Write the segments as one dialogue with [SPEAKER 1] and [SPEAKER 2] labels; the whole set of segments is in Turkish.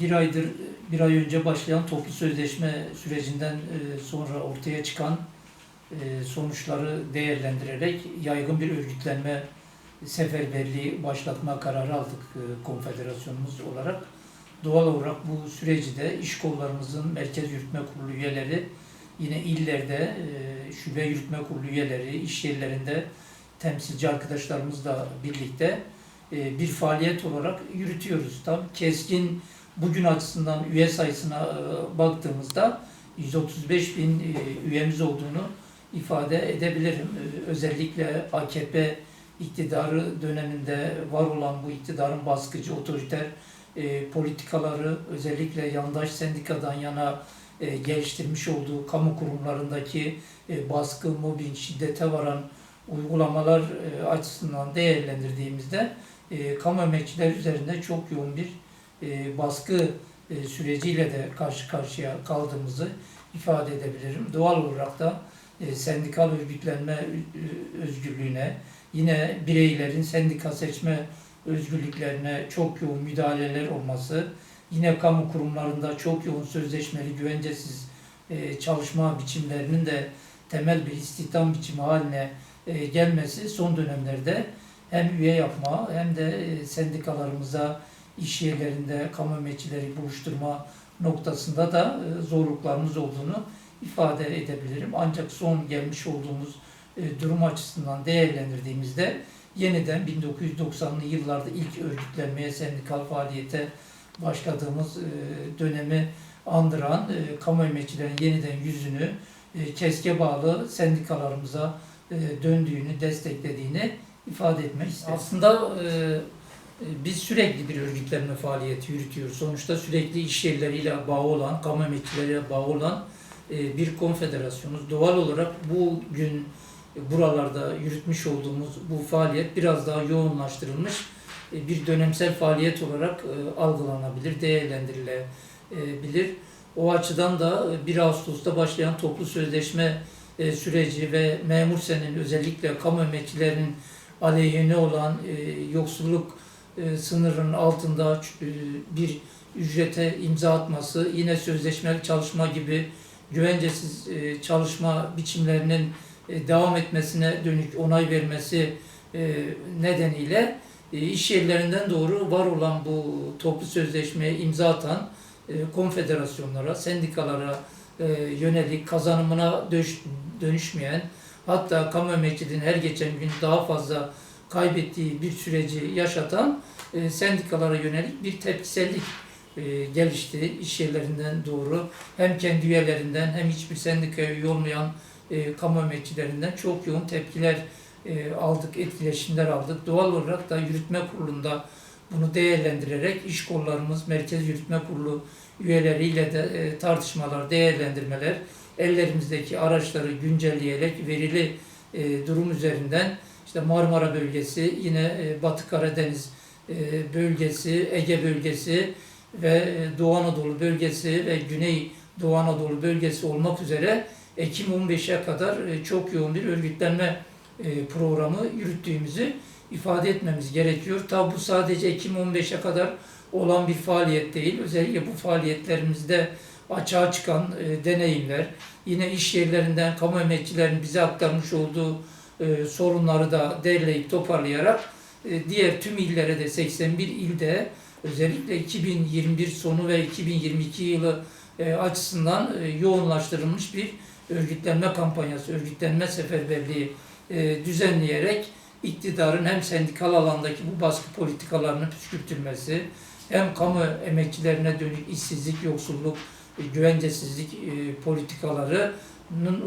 [SPEAKER 1] Bir aydır, bir ay önce başlayan toplu sözleşme sürecinden e, sonra ortaya çıkan e, sonuçları değerlendirerek yaygın bir örgütlenme seferberliği başlatma kararı aldık e, konfederasyonumuz olarak. Doğal olarak bu süreci de iş kollarımızın Merkez Yürütme Kurulu üyeleri, yine illerde şube yürütme kurulu üyeleri, iş yerlerinde temsilci arkadaşlarımızla birlikte bir faaliyet olarak yürütüyoruz. Tam keskin bugün açısından üye sayısına e, baktığımızda 135 bin e, üyemiz olduğunu ifade edebilirim. E, Özellikle AKP iktidarı döneminde var olan bu iktidarın baskıcı, otoriter politikaları özellikle yandaş sendikadan yana e, geliştirmiş olduğu kamu kurumlarındaki baskı, mobbing, şiddete varan uygulamalar açısından değerlendirdiğimizde kamu emekçiler üzerinde çok yoğun bir e, baskı e, süreciyle de karşı karşıya kaldığımızı ifade edebilirim. Doğal olarak da e, sendikal örgütlenme özgürlüğüne, yine bireylerin sendika seçme özgürlüklerine çok yoğun müdahaleler olması, yine kamu kurumlarında çok yoğun sözleşmeli güvencesiz çalışma biçimlerinin de temel bir istihdam biçimi haline gelmesi son dönemlerde hem üye yapma hem de sendikalarımıza iş yerlerinde kamu emekçileri buluşturma noktasında da e, zorluklarımız olduğunu ifade edebilirim. Ancak son gelmiş olduğumuz e, durum açısından değerlendirdiğimizde yeniden 1990'lı yıllarda ilk örgütlenmeye, sendikal faaliyete başladığımız e, dönemi andıran kamu emekçilerin yeniden yüzünü keske bağlı sendikalarımıza döndüğünü, desteklediğini ifade etmek isterim. Aslında biz sürekli bir örgütlenme faaliyeti yürütüyoruz. Sonuçta sürekli iş yerleriyle bağı olan, kamu emekçileriyle bağı olan e, bir konfederasyonuz. Doğal olarak bugün buralarda yürütmüş olduğumuz bu faaliyet biraz daha yoğunlaştırılmış e, bir dönemsel faaliyet olarak e, algılanabilir, değerlendirilebilir. O açıdan da 1 Ağustos'ta başlayan toplu sözleşme e, süreci ve memur senin özellikle kamu emekçilerinin aleyhine olan e, yoksulluk e, sınırının altında e, bir ücrete imza atması, yine sözleşmeli çalışma gibi güvencesiz e, çalışma biçimlerinin e, devam etmesine dönük onay vermesi nedeniyle e, iş yerlerinden doğru var olan bu toplu sözleşmeye imza atan konfederasyonlara, sendikalara yönelik kazanımına dönüşmeyen hatta kamu emekçiliğinin her geçen gün daha fazla kaybettiği bir süreci yaşatan e, sendikalara yönelik bir tepkisellik e, gelişti iş yerlerinden doğru. Hem kendi üyelerinden hem hiçbir sendikaya üye olmayan e, kamu emekçilerinden çok yoğun tepkiler e, aldık, etkileşimler aldık. Doğal olarak da yürütme kurulunda bunu değerlendirerek iş kollarımız, Merkez Yürütme Kurulu üyeleriyle de e, tartışmalar, değerlendirmeler, ellerimizdeki araçları güncelleyerek verili e, durum üzerinden işte Marmara bölgesi, yine e, Batı Karadeniz e, bölgesi, Ege bölgesi ve e, Doğu Anadolu bölgesi ve Güney Doğu Anadolu bölgesi olmak üzere Ekim 15'e kadar çok yoğun bir örgütlenme programı yürüttüğümüzü ifade etmemiz gerekiyor. Tabi bu sadece Ekim 15'e kadar olan bir faaliyet değil. Özellikle bu faaliyetlerimizde açığa çıkan deneyimler, yine iş yerlerinden kamu emekçilerinin bize aktarmış olduğu e, sorunları da derleyip toparlayarak e, diğer tüm illere de 81 ilde özellikle 2021 sonu ve 2022 yılı e, açısından e, yoğunlaştırılmış bir örgütlenme kampanyası, örgütlenme seferberliği e, düzenleyerek iktidarın hem sendikal alandaki bu baskı politikalarını püskürtülmesi, hem kamu emekçilerine dönük işsizlik, yoksulluk, e, güvencesizlik e, politikalarının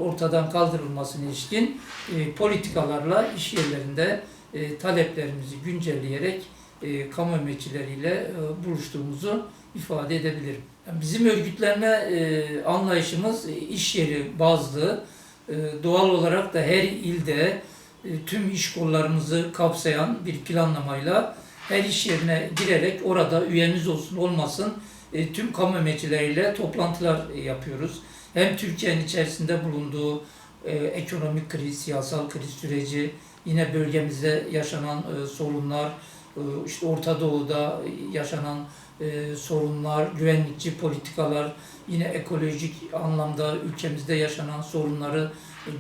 [SPEAKER 1] ortadan kaldırılmasına ilişkin e, politikalarla iş yerlerinde e, taleplerimizi güncelleyerek e, kamu emekçileriyle e, buluştuğumuzu ifade edebilirim. Yani bizim örgütlenme e, anlayışımız e, iş yeri bazlı, e, doğal olarak da her ilde e, tüm iş kollarımızı kapsayan bir planlamayla her iş yerine girerek orada üyemiz olsun olmasın e, tüm kamu emekçileriyle toplantılar e, yapıyoruz. Hem Türkiye'nin içerisinde bulunduğu e, ekonomik kriz, siyasal kriz süreci, yine bölgemizde yaşanan e, sorunlar, e, işte Orta Doğu'da yaşanan e, sorunlar, güvenlikçi politikalar, yine ekolojik anlamda ülkemizde yaşanan sorunları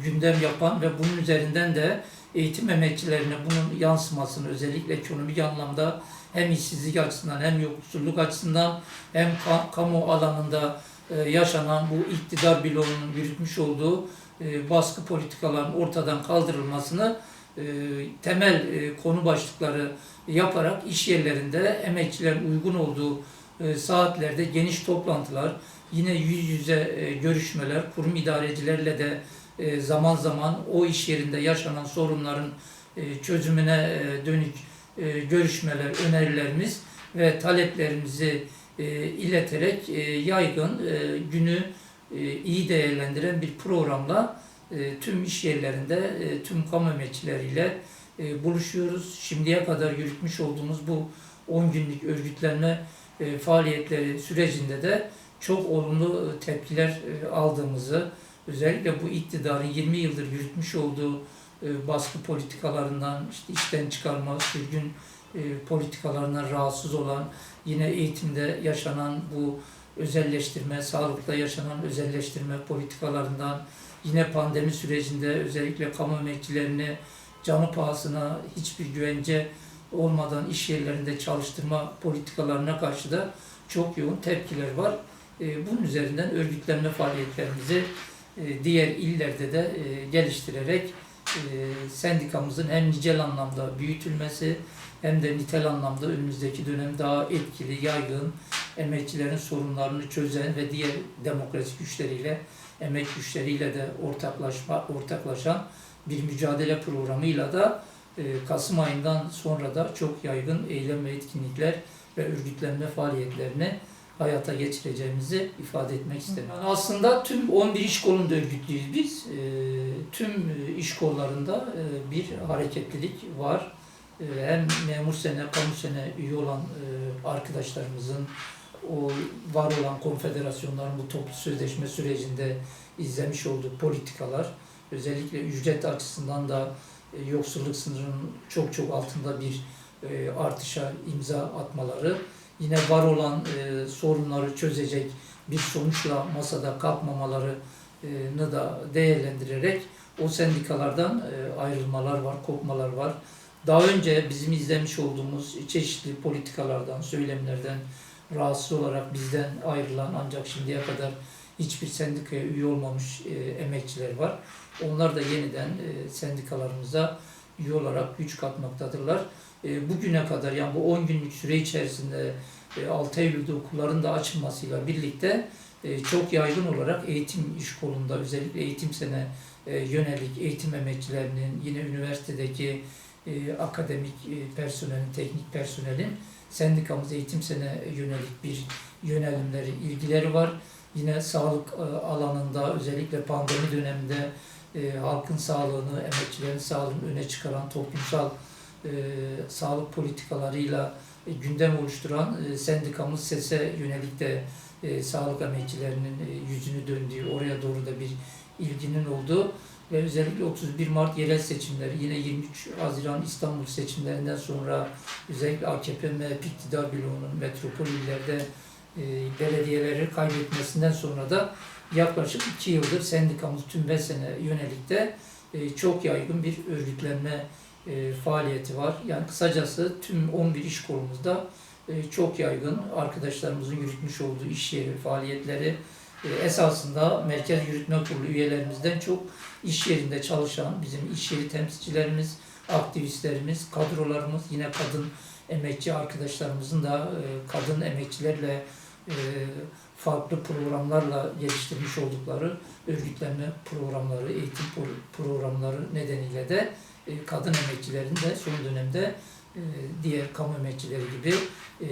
[SPEAKER 1] gündem yapan ve bunun üzerinden de eğitim emekçilerine bunun yansımasını özellikle ekonomik anlamda hem işsizlik açısından hem yoksulluk açısından hem ka- kamu alanında e, yaşanan bu iktidar bloğunun yürütmüş olduğu e, baskı politikaların ortadan kaldırılmasını e, temel konu başlıkları yaparak iş yerlerinde emekçilerin uygun olduğu saatlerde geniş toplantılar, yine yüz yüze görüşmeler, kurum idarecilerle de zaman zaman o iş yerinde yaşanan sorunların çözümüne dönük görüşmeler, önerilerimiz ve taleplerimizi e, ileterek e, yaygın e, günü iyi değerlendiren bir programla tüm iş yerlerinde tüm kamu emekçileriyle e, buluşuyoruz. Şimdiye kadar yürütmüş olduğumuz bu 10 günlük örgütlenme faaliyetleri sürecinde de çok olumlu tepkiler aldığımızı, özellikle bu iktidarın 20 yıldır yürütmüş olduğu baskı politikalarından, işte işten çıkarma, sürgün e, politikalarından rahatsız olan, yine eğitimde yaşanan bu özelleştirme, sağlıkta yaşanan özelleştirme politikalarından, yine pandemi sürecinde özellikle kamu emekçilerini canı pahasına hiçbir güvence olmadan iş yerlerinde çalıştırma politikalarına karşı da çok yoğun tepkiler var. E, Bunun üzerinden örgütlenme faaliyetlerimizi e, diğer illerde de e, geliştirerek sendikamızın hem nicel anlamda büyütülmesi hem de nitel anlamda önümüzdeki dönem daha etkili, yaygın, emekçilerin sorunlarını çözen ve diğer demokrasi güçleriyle, emek güçleriyle de ortaklaşma, ortaklaşan bir mücadele programıyla da e, Kasım ayından sonra da çok yaygın eylem ve etkinlikler ve örgütlenme faaliyetlerini hayata geçireceğimizi ifade etmek isterim. Yani aslında tüm 11 iş kolunda örgütlüyüz biz. E, tüm e, iş kollarında e, bir hareketlilik var. E, hem memur sene, kamu sene üye olan e, arkadaşlarımızın o var olan konfederasyonların bu toplu sözleşme sürecinde izlemiş olduğu politikalar, özellikle ücret açısından da e, yoksulluk sınırının çok çok altında bir e, artışa imza atmaları, yine var olan sorunları çözecek bir sonuçla masada kalkmamalarını da değerlendirerek o sendikalardan ayrılmalar var, kopmalar var. Daha önce bizim izlemiş olduğumuz çeşitli politikalardan, söylemlerden rahatsız olarak bizden ayrılan ancak şimdiye kadar hiçbir sendikaya üye olmamış e, emekçiler var. Onlar da yeniden e, sendikalarımıza üye olarak güç katmaktadırlar. E, bugüne kadar yani bu 10 günlük süre içerisinde e, 6 Eylül'de okulların da açılmasıyla birlikte e, çok yaygın olarak eğitim iş kolunda özellikle eğitim sene e, yönelik eğitim emekçilerinin yine üniversitedeki e, akademik e, personelin, teknik personelin sendikamız eğitim sene yönelik bir yönelimleri, ilgileri var. Yine sağlık e, alanında özellikle pandemi döneminde e, halkın sağlığını, emekçilerin sağlığını öne çıkaran toplumsal e, sağlık politikalarıyla e, gündem oluşturan e, sendikamız SES'e yönelik de e, sağlık emekçilerinin e, yüzünü döndüğü, oraya doğru da bir ilginin olduğu ve özellikle 31 Mart yerel seçimleri, yine 23 Haziran İstanbul seçimlerinden sonra özellikle AKP MHP iktidar bloğunun metropol illerde e, belediyeleri kaybetmesinden sonra da yaklaşık iki yıldır sendikamız tüm Vesen'e yönelik de e, çok yaygın bir örgütlenme e, faaliyeti var. Yani kısacası tüm 11 iş kolumuzda e, çok yaygın arkadaşlarımızın yürütmüş olduğu iş yeri faaliyetleri e, esasında Merkez Yürütme Kurulu üyelerimizden çok iş yerinde çalışan bizim iş yeri temsilcilerimiz, aktivistlerimiz, kadrolarımız, yine kadın emekçi arkadaşlarımızın da e, kadın emekçilerle e, farklı programlarla geliştirmiş oldukları örgütlenme programları, eğitim pro- programları nedeniyle de e, kadın emekçilerin de son dönemde diğer kamu emekçileri gibi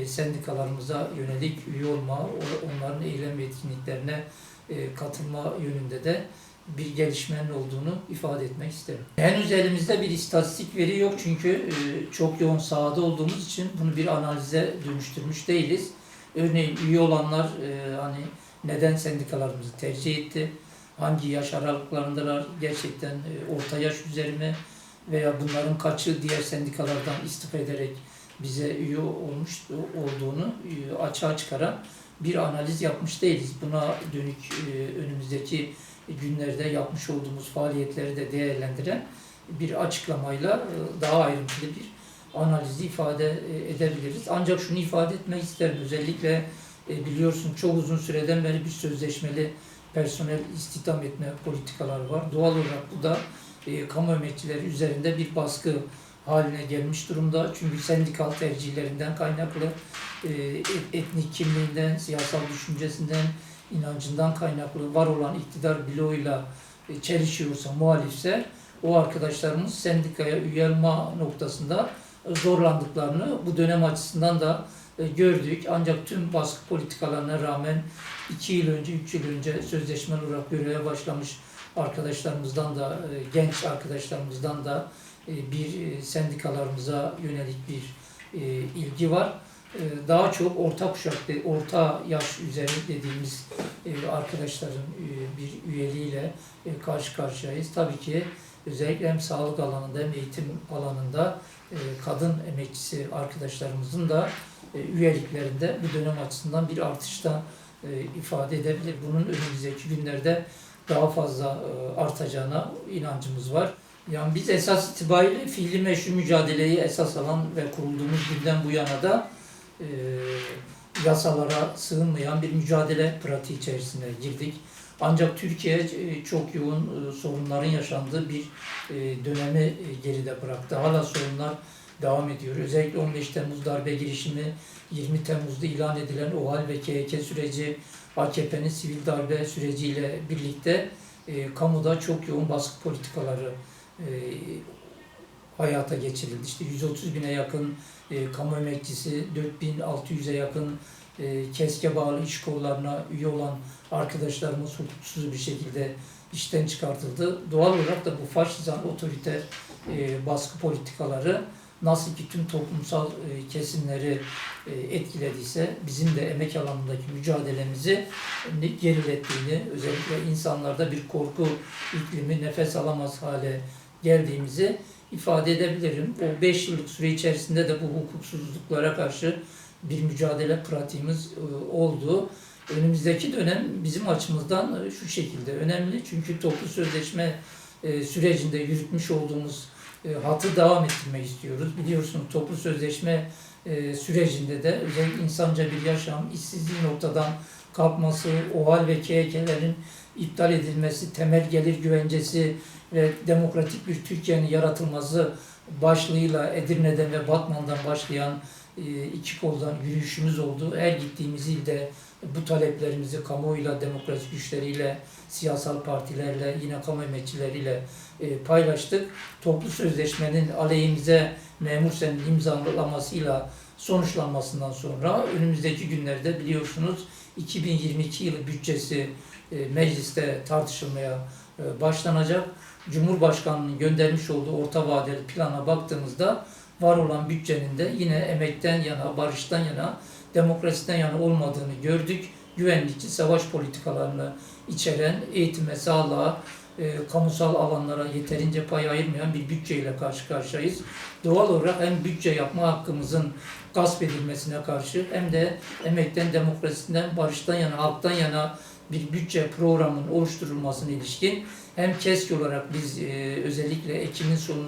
[SPEAKER 1] sendikalarımıza yönelik üye olma, onların eylem etkinliklerine katılma yönünde de bir gelişmenin olduğunu ifade etmek isterim. Henüz elimizde bir istatistik veri yok çünkü e, çok yoğun sahada olduğumuz için bunu bir analize dönüştürmüş değiliz. Örneğin üye olanlar e, hani neden sendikalarımızı tercih etti, hangi yaş aralıklarındalar, gerçekten e, orta yaş üzeri mi veya bunların kaçı diğer sendikalardan istifa ederek bize üye olmuş olduğunu açığa çıkaran bir analiz yapmış değiliz. Buna dönük önümüzdeki günlerde yapmış olduğumuz faaliyetleri de değerlendiren bir açıklamayla e, daha ayrıntılı bir analizi ifade e, edebiliriz. Ancak şunu ifade etmek isterim. Özellikle e, biliyorsun çok uzun süreden beri bir sözleşmeli personel istihdam etme politikaları var. Doğal olarak bu da e, kamu emekçileri üzerinde bir baskı haline gelmiş durumda. Çünkü sendikal tercihlerinden kaynaklı, e, et- etnik kimliğinden, siyasal düşüncesinden, inancından kaynaklı var olan iktidar bloğuyla e, çelişiyorsa, muhalifse o arkadaşlarımız sendikaya üye olma noktasında zorlandıklarını bu dönem açısından da e, gördük. Ancak tüm baskı politikalarına rağmen 2 yıl önce, 3 yıl önce sözleşmeli olarak göreve başlamış arkadaşlarımızdan da, e, genç arkadaşlarımızdan da bir sendikalarımıza yönelik bir ilgi var. E, Daha çok orta kuşak, orta yaş üzeri dediğimiz e, arkadaşların e, bir üyeliğiyle e, karşı karşıyayız. Tabii ki özellikle hem sağlık alanında hem eğitim alanında kadın emekçisi arkadaşlarımızın da üyeliklerinde bu dönem açısından bir artışta ifade edebilir. Bunun önümüzdeki günlerde daha fazla artacağına inancımız var. Yani biz esas itibariyle fiili meşru mücadeleyi esas alan ve kurulduğumuz günden bu yana da e, yasalara sığınmayan bir mücadele pratiği içerisine girdik. Ancak Türkiye e, çok yoğun e, sorunların yaşandığı bir e, dönemi geride bıraktı. Hala sorunlar devam ediyor. Özellikle 15 Temmuz darbe girişimi, 20 Temmuz'da ilan edilen OHAL ve KHK süreci, AKP'nin sivil darbe süreciyle birlikte kamuda çok yoğun baskı politikaları hayata geçirildi. İşte 130 bine yakın e, kamu emekçisi, 4600'e yakın e, keske bağlı iş kollarına üye olan arkadaşlarımız hukuksuz bir şekilde işten çıkartıldı. Doğal olarak da bu faşizan otoriter e, baskı politikaları nasıl ki tüm toplumsal e, kesimleri e, etkilediyse bizim de emek alanındaki mücadelemizi gerilettiğini, özellikle insanlarda bir korku iklimi nefes alamaz hale geldiğimizi ifade edebilirim. O 5 yıllık süre içerisinde de bu hukuksuzluklara karşı bir mücadele pratiğimiz e, oldu. Önümüzdeki dönem bizim açımızdan e, şu şekilde önemli. Çünkü toplu sözleşme e, sürecinde yürütmüş olduğumuz hatı devam ettirmek istiyoruz. Biliyorsunuz toplu sözleşme sürecinde de özellikle insanca bir yaşam, işsizliğin ortadan kalkması, OHAL ve KHK'lerin iptal edilmesi, temel gelir güvencesi ve demokratik bir Türkiye'nin yaratılması başlığıyla Edirne'den ve Batman'dan başlayan e, iki koldan yürüyüşümüz oldu. Her gittiğimiz ilde bu taleplerimizi kamuoyuyla, demokrasi güçleriyle, siyasal partilerle, yine kamu emekçileriyle e, paylaştık. Toplu sözleşmenin aleyhimize memur senin imzalamasıyla sonuçlanmasından sonra önümüzdeki günlerde biliyorsunuz 2022 yılı bütçesi mecliste tartışılmaya e, başlanacak. Cumhurbaşkanının göndermiş olduğu orta vadeli plana baktığımızda var olan bütçenin de yine emekten yana, barıştan yana, demokrasiden yana olmadığını gördük. Güvenlikçi savaş politikalarını içeren eğitime, sağlığa, e, kamusal alanlara yeterince pay ayırmayan bir bütçeyle karşı karşıyayız. Doğal olarak hem bütçe yapma hakkımızın gasp edilmesine karşı hem de emekten, demokrasiden, barıştan yana, halktan yana bir bütçe programının oluşturulmasına ilişkin hem KESK olarak biz e, özellikle Ekim'in sonu,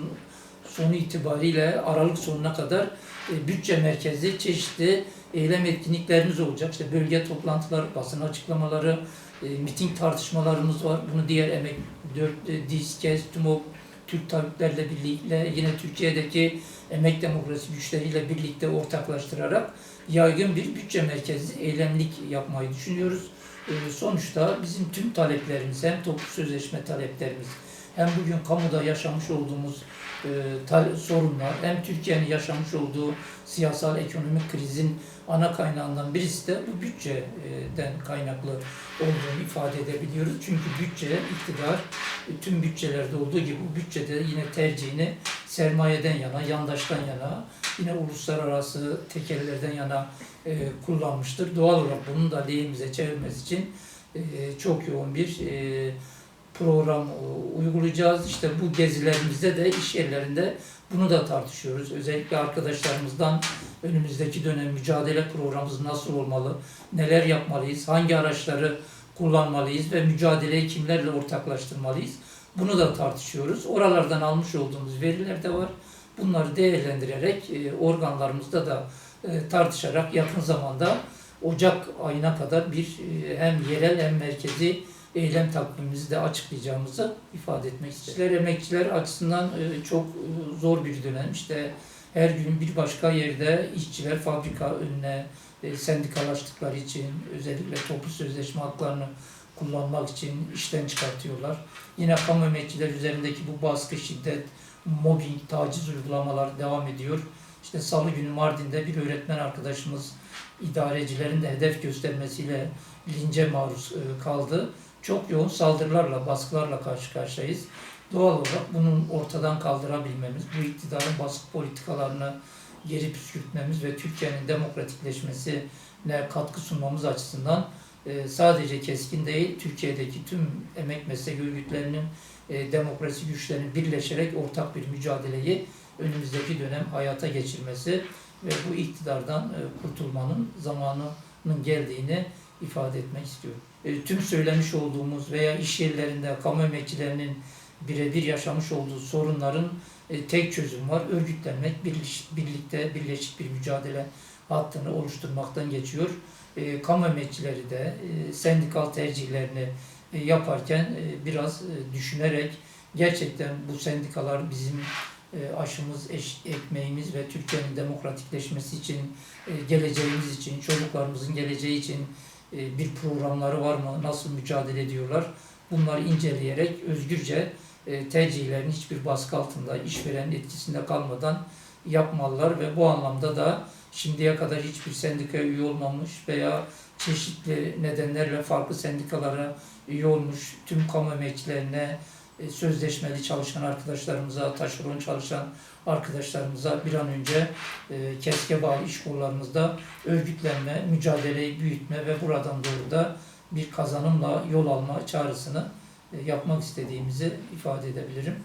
[SPEAKER 1] sonu itibariyle Aralık sonuna kadar e, bütçe merkezli çeşitli eylem etkinliklerimiz olacak. İşte bölge toplantıları, basın açıklamaları, e, miting tartışmalarımız var. Bunu diğer emek, dört, e, DİS, KES, TÜMOP, Türk tabiplerle birlikte yine Türkiye'deki emek demokrasi güçleriyle birlikte ortaklaştırarak yaygın bir bütçe merkezli eylemlik yapmayı düşünüyoruz. E, sonuçta bizim tüm taleplerimiz hem toplu sözleşme taleplerimiz hem bugün kamuda yaşamış olduğumuz e, sorunlar hem Türkiye'nin yaşamış olduğu siyasal ekonomik krizin ana kaynağından birisi de bu bütçeden kaynaklı olduğunu ifade edebiliyoruz. Çünkü bütçe, iktidar e, tüm bütçelerde olduğu gibi bu bütçede yine tercihini sermayeden yana, yandaştan yana, yine uluslararası tekellerden yana e, kullanmıştır. Doğal olarak bunun da lehimize çevirmesi için e, çok yoğun bir e, program uygulayacağız. İşte bu gezilerimizde de iş yerlerinde bunu da tartışıyoruz. Özellikle arkadaşlarımızdan önümüzdeki dönem mücadele programımız nasıl olmalı, neler yapmalıyız, hangi araçları kullanmalıyız ve mücadeleyi kimlerle ortaklaştırmalıyız. Bunu da tartışıyoruz. Oralardan almış olduğumuz veriler de var. Bunları değerlendirerek e, organlarımızda da e, tartışarak yakın zamanda Ocak ayına kadar bir e, hem yerel hem merkezi eylem takvimimizi de açıklayacağımızı ifade etmek. İşçiler, emekçiler açısından e, çok e, zor bir dönem. İşte her gün bir başka yerde işçiler fabrika önüne e, sendikalaştıkları için özellikle toplu sözleşme haklarını kullanmak için işten çıkartıyorlar. Yine kamu emekçiler üzerindeki bu baskı, şiddet, mobbing, taciz uygulamalar devam ediyor. İşte salı günü Mardin'de bir öğretmen arkadaşımız idarecilerin de hedef göstermesiyle lince maruz e, kaldı. Çok yoğun saldırılarla, baskılarla karşı karşıyayız. Doğal olarak bunun ortadan kaldırabilmemiz, bu iktidarın baskı politikalarını geri püskürtmemiz ve Türkiye'nin demokratikleşmesine katkı sunmamız açısından e, sadece keskin değil, Türkiye'deki tüm emek meslek örgütlerinin, e, demokrasi güçlerinin birleşerek ortak bir mücadeleyi önümüzdeki dönem hayata geçirmesi ve bu iktidardan e, kurtulmanın zamanının geldiğini ifade etmek istiyorum. E, Tüm söylemiş olduğumuz veya iş yerlerinde kamu emekçilerinin birebir yaşamış olduğu sorunların e, tek çözüm var. Örgütlenmek, birleş- birlikte birleşik bir mücadele hattını oluşturmaktan geçiyor. E, Kamu emekçileri de e, sendikal tercihlerini yaparken e, biraz e, düşünerek gerçekten bu sendikalar bizim e, aşımız, eş, ekmeğimiz ve Türkiye'nin demokratikleşmesi için, e, geleceğimiz için, çocuklarımızın geleceği için e, bir programları var mı, nasıl mücadele ediyorlar? Bunları inceleyerek özgürce e, tercihlerini hiçbir baskı altında, işverenin etkisinde kalmadan yapmalılar ve bu anlamda da şimdiye kadar hiçbir sendikaya üye olmamış veya çeşitli nedenlerle farklı sendikalara üye olmuş tüm kamu emekçilerine, e, sözleşmeli çalışan arkadaşlarımıza, taşeron çalışan arkadaşlarımıza bir an önce e, keske bağlı iş kollarımızda örgütlenme, mücadeleyi büyütme ve buradan doğru da bir kazanımla yol alma çağrısını e, yapmak istediğimizi ifade edebilirim.